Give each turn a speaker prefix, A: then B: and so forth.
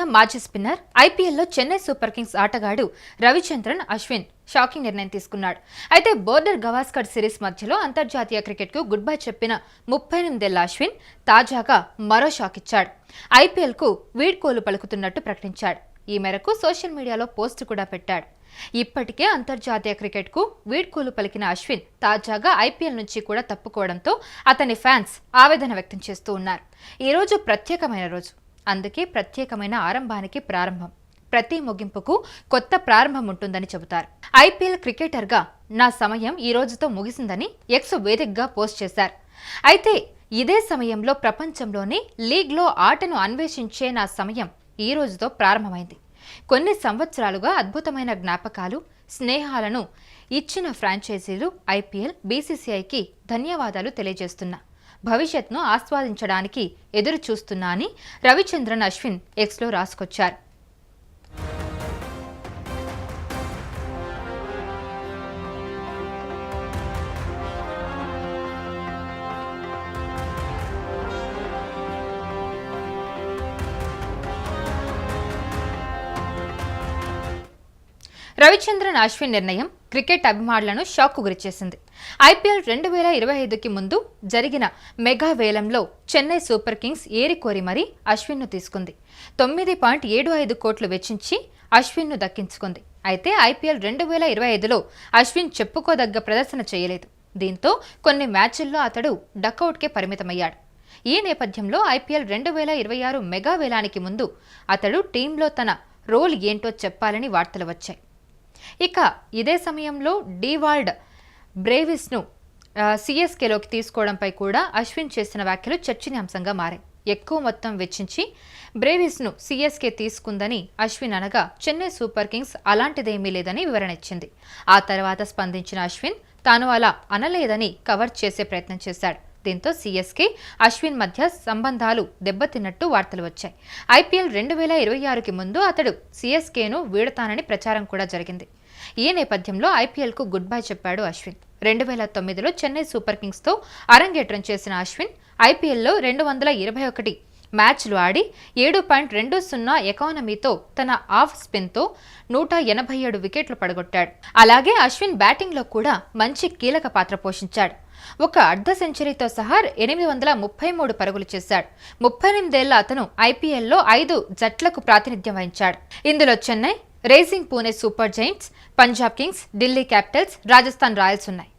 A: Australia మాజీ spinner ఐపీఎల్లో Chennai super Kings ఆటగాడు రవిచంద్రన్ అశ్విన్ షాకింగ్ నిర్ణయం తీసుకున్నాడు. అయితే బోర్డర్ గవాస్కర్ సిరీస్ మధ్యలో అంతర్జాతీయ క్రికెట్కు గుడ్ బై చెప్పిన ముప్పై ఎనిమిదేళ్ళ అశ్విన్ తాజాగా మరో షాక్ ఇచ్చాడు. ఐపీఎల్కు వీడ్కోలు పలుకుతున్నట్టు ప్రకటించాడు. ఈ మేరకు సోషల్ మీడియాలో పోస్ట్ కూడా పెట్టాడు. ఇప్పటికే అంతర్జాతీయ క్రికెట్కు వీడ్కోలు పలికిన అశ్విన్ తాజాగా ఐపీఎల్ నుంచి కూడా తప్పుకోవడంతో అతని ఫ్యాన్స్ ఆవేదన వ్యక్తం చేస్తూ ఉన్నారు. ఈరోజు ప్రత్యేకమైన రోజు. అందుకే ప్రత్యేకమైన ఆరంభానికి ప్రారంభం. ప్రతి ముగింపుకు కొత్త ప్రారంభం ఉంటుందని చెబుతారు. ఐపీఎల్ క్రికెటర్గా నా సమయం ఈ రోజుతో ముగిసిందని ఎక్స్ వేదికగా పోస్ట్ చేశారు. అయితే ఇదే సమయంలో ప్రపంచంలోని లీగ్లో ఆటను అన్వేషించే నా సమయం ఈ రోజుతో ప్రారంభమైంది. కొన్ని సంవత్సరాలుగా అద్భుతమైన జ్ఞాపకాలు స్నేహాలను ఇచ్చిన ఫ్రాంచైజీలు ఐపీఎల్ బీసీసీఐకి ధన్యవాదాలు తెలియజేస్తున్నా. భవిష్యత్ను ఆస్వాదించడానికి ఎదురు చూస్తున్నా అని రవిచంద్రన్ అశ్విన్ ఎక్స్లో రాసుకొచ్చారు. రవిచంద్రన్ అశ్విన్ నిర్ణయం క్రికెట్ అభిమానులను షాక్కు గురిచేసింది. ఐపీఎల్ రెండు వేల ఇరవై ఐదుకి ముందు జరిగిన మెగా వేలంలో చెన్నై సూపర్ కింగ్స్ ఏరికోరి మరీ అశ్విన్ను తీసుకుంది. తొమ్మిది పాయింట్ ఏడు ఐదు కోట్లు వెచ్చించి అశ్విన్ను దక్కించుకుంది. అయితే ఐపీఎల్ రెండు వేల ఇరవై ఐదులో అశ్విన్ చెప్పుకోదగ్గ ప్రదర్శన చేయలేదు. దీంతో కొన్ని మ్యాచ్ల్లో అతడు డకౌట్కే పరిమితమయ్యాడు. ఈ నేపథ్యంలో ఐపీఎల్ రెండు వేల ఇరవై ఆరు మెగా వేలానికి ముందు అతడు టీంలో తన రోల్ ఏంటో చెప్పాలని వార్తలు వచ్చాయి. ఇక ఇదే సమయంలో డీవాల్డ్ బ్రేవిస్ను సిఎస్కేలోకి తీసుకోవడంపై కూడా అశ్విన్ చేసిన వ్యాఖ్యలు చర్చనీయాంశంగా మారాయి. ఎక్కువ మొత్తం వెచ్చించి బ్రేవిస్ను సిఎస్కే తీసుకుందని అశ్విన్ అనగా చెన్నై సూపర్ కింగ్స్ అలాంటిదేమీ లేదని వివరణ ఇచ్చింది. ఆ తర్వాత స్పందించిన అశ్విన్ తాను అలా అనలేదని కవర్ చేసే ప్రయత్నం చేశాడు. దీంతో సీఎస్కే అశ్విన్ మధ్య సంబంధాలు దెబ్బతిన్నట్టు వార్తలు వచ్చాయి. ఐపీఎల్ రెండు వేల ఇరవై ఆరుకి ముందు అతడు సీఎస్కేను వీడతానని ప్రచారం కూడా జరిగింది. ఈ నేపథ్యంలో ఐపీఎల్కు గుడ్ బై చెప్పాడు అశ్విన్. రెండు వేల తొమ్మిదిలో చెన్నై సూపర్ కింగ్స్తో అరంగేట్రం చేసిన అశ్విన్ ఐపీఎల్లో రెండు వందల ఇరవై ఒకటి మ్యాచ్లు ఆడి ఏడు పాయింట్ రెండు సున్నా ఎకానమీతో తన ఆఫ్ స్పిన్తో నూట ఎనభై ఏడు వికెట్లు పడగొట్టాడు. అలాగే అశ్విన్ బ్యాటింగ్లో కూడా మంచి కీలక పాత్ర పోషించాడు. ఒక అర్ధ సెంచరీతో సహా ఎనిమిది వందల ముప్పై మూడు పరుగులు చేశాడు. ముప్పై ఎనిమిదేళ్ళ అతను ఐపీఎల్లో ఐదు జట్లకు ప్రాతినిధ్యం వహించాడు. ఇందులో Chennai rising Pune super giants Punjab kings Delhi capitals Rajasthan royals ఉన్నాయి.